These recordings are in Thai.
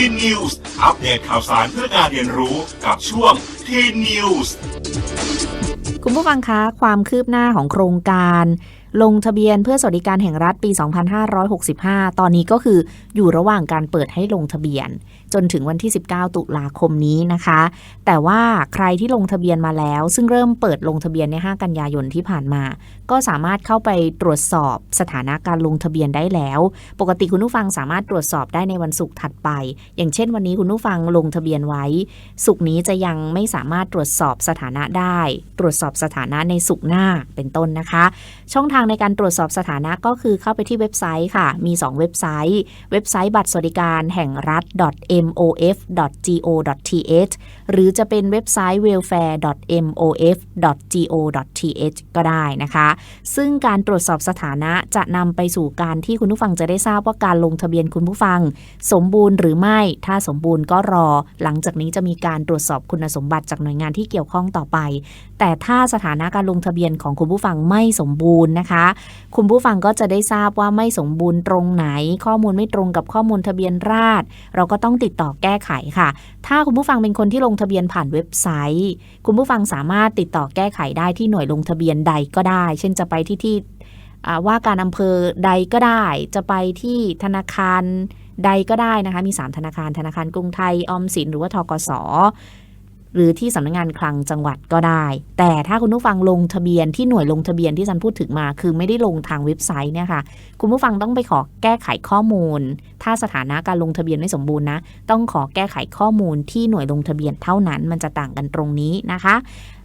ทีนิวส์อัปเดตข่าวสารเพื่อการเรียนรู้กับช่วงทีนิวส์คุณผู้ฟังคะ ความคืบหน้าของโครงการลงทะเบียนเพื่อสวัสดิการแห่งรัฐปี 2565 ตอนนี้ก็คืออยู่ระหว่างการเปิดให้ลงทะเบียน จนถึงวันที่ 19 ตุลาคมนี้นะคะ แต่ว่าใครที่ลงทะเบียนมาแล้ว ซึ่งเริ่มเปิดลงทะเบียนใน 5 กันยายนที่ผ่านมา ก็สามารถเข้าไปตรวจสอบสถานะการลงทะเบียนได้แล้ว ปกติคุณผู้ฟังสามารถตรวจสอบได้ในวันศุกร์ถัดไป อย่างเช่น วันนี้คุณผู้ฟังลงทะเบียนไว้สุกร์นี้จะยังไม่สามารถตรวจสอบสถานะได้ ตรวจสอบสถานะในสุกร์หน้าเป็นต้นนะคะ ช่องทางางในการตรวจสอบสถานะก็คือเข้าไปที่เว็บไซต์ค่ะ มี 2 เว็บไซต์ เว็บไซต์บัตรสวัสดิการแห่งรัฐ mof.go.th หรือจะเป็นเว็บไซต์ welfare.mof.go.th ก็ได้นะคะ ซึ่งการตรวจสอบสถานะจะนำไปสู่การที่คุณผู้ฟังจะได้ทราบว่าการลงทะเบียนคุณผู้ฟัง สมบูรณ์หรือไม่ ถ้าสมบูรณ์ก็รอ หลังจากนี้จะมีการตรวจสอบคุณสมบัติจากหน่วยงานที่เกี่ยวข้องต่อไป แต่ถ้าสถานะการลงทะเบียนของคุณผู้ฟังไม่สมบูรณ์นะคะคุณผู้ฟังก็จะได้ทราบว่าไม่สมบูรณ์ตรงไหน ข้อมูลไม่ตรงกับข้อมูลทะเบียนราษฎรเราก็ต้องติดต่อแก้ไขค่ะ ถ้าคุณผู้ฟังเป็นคนที่ลงทะเบียนผ่านเว็บไซต์ คุณผู้ฟังสามารถติดต่อแก้ไขได้ที่หน่วยลงทะเบียนใดก็ได้ เช่นจะไปที่ที่ว่าการอำเภอใดก็ได้ จะไปที่ธนาคารใดก็ได้นะคะ มี 3 ธนาคาร ธนาคารกรุงไทย ออมสิน หรือว่าทกส หรือที่สำนักงานคลังจังหวัดก็ได้ แต่ถ้าคุณผู้ฟังลงทะเบียนที่หน่วยลงทะเบียนที่ฉันพูดถึงมา คือไม่ได้ลงทางเว็บไซต์เนี่ยค่ะ คุณผู้ฟังต้องไปขอแก้ไขข้อมูล ถ้าสถานะการลงทะเบียนไม่สมบูรณ์นะ ต้องขอแก้ไขข้อมูลที่หน่วยลงทะเบียนเท่านั้น มันจะต่างกันตรงนี้นะคะ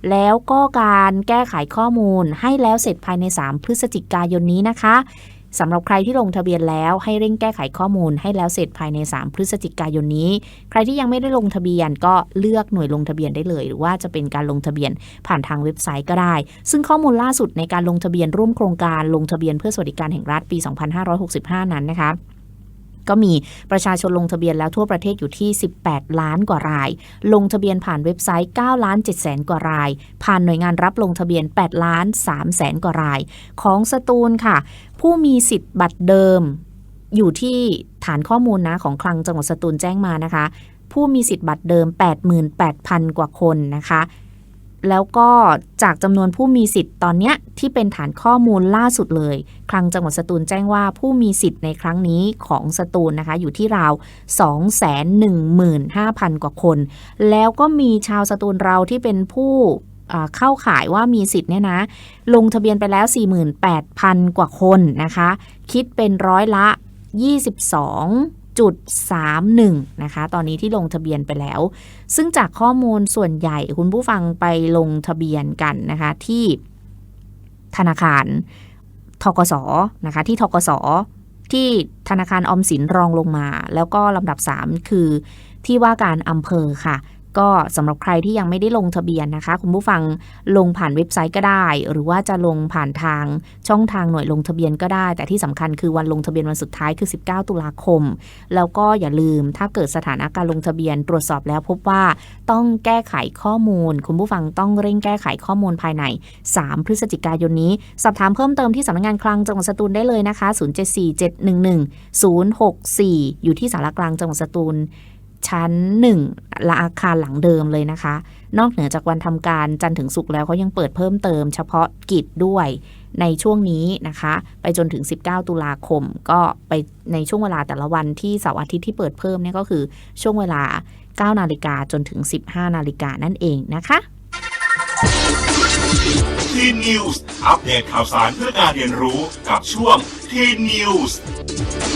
แล้วก็การแก้ไขข้อมูลให้แล้วเสร็จภายใน 3 พฤศจิกายนนี้นะคะ สำหรับใครที่ลงทะเบียนแล้วให้เร่งแก้ไขข้อมูลให้แล้วเสร็จภายใน 3 พฤศจิกายนนี้ ใครที่ยังไม่ได้ลงทะเบียนก็เลือกหน่วยลงทะเบียนได้เลย หรือว่าจะเป็นการลงทะเบียนผ่านทางเว็บไซต์ก็ได้ ซึ่งข้อมูลล่าสุดในการลงทะเบียนร่วมโครงการลงทะเบียนเพื่อสวัสดิการแห่งรัฐปี 2565 นั้นนะคะ ก็มีประชาชนลงทะเบียนแล้วทั่วประเทศอยู่ที่ 18 ล้านกว่าราย ลงทะเบียนผ่านเว็บไซต์ 9 ล้าน7แสนกว่าราย ผ่านหน่วยงานรับลงทะเบียน 8 ล้าน3แสนกว่าราย ของสตูลค่ะ ผู้มีสิทธิ์บัตรเดิม อยู่ที่ฐานข้อมูลนะของคลังจังหวัดสตูลแจ้งมานะคะ ผู้มีสิทธิ์บัตรเดิม 88,000 กว่าคนนะคะ แล้วก็จากจำนวนผู้มีสิทธิ์ตอนเนี้ยที่เป็นฐานข้อมูลล่าสุดเลย คลังจังหวัดสตูลแจ้งว่าผู้มีสิทธิ์ในครั้งนี้ของสตูลนะคะ อยู่ที่ราว 215,000 กว่าคน แล้วก็มีชาวสตูลเราที่เป็นผู้เข้าข่ายว่ามีสิทธิ์เนี่ยนะ ลงทะเบียนไปแล้ว 48,000 กว่าคนนะคะ คิดเป็นร้อยละ 22.31 นะคะ ตอนนี้ที่ลงทะเบียนไปแล้ว ซึ่งจากข้อมูลส่วนใหญ่คุณผู้ฟังไปลงทะเบียนกันนะคะ ที่ธนาคารทกสนะคะ ที่ทกสที่ธนาคารออมสินรองลงมา แล้วก็ลำดับ 3 คือที่ว่าการอำเภอค่ะ ก็สำหรับใครที่ยังไม่ได้ลงทะเบียนนะคะ คุณผู้ฟังลงผ่านเว็บไซต์ก็ได้ หรือว่าจะลงผ่านทางช่องทางหน่วยลงทะเบียนก็ได้ แต่ที่สำคัญคือวันลงทะเบียนวันสุดท้ายคือ 19 ตุลาคม แล้วก็อย่าลืมถ้าเกิดสถานะการลงทะเบียนตรวจสอบแล้วพบว่าต้องแก้ไขข้อมูล คุณผู้ฟังต้องเร่งแก้ไขข้อมูลภายใน 3 พฤศจิกายนนี้ สอบถามเพิ่มเติมที่สำนักงานคลังจังหวัดสตูลได้เลยนะคะ 074 711 064 อยู่ที่สารกลางจังหวัดสตูล ชั้น 1 ละอาคารหลังเดิมเลยนะคะ นอกเหนือจากวันทำการจันทร์ถึงศุกร์แล้วเขายังเปิดเพิ่มเติมเฉพาะกิจด้วยในช่วงนี้นะคะ ไปจนถึง 19 ตุลาคม ก็ไปในช่วงเวลาแต่ละวันที่เสาร์อาทิตย์ที่เปิดเพิ่มเนี่ยก็คือช่วงเวลา 9 นาฬิกาจนถึง 15 นาฬิกานั่นเองนะคะทีนิวส์อัปเดตข่าวสารเพื่อการเรียนรู้กับช่วงทีนิวส์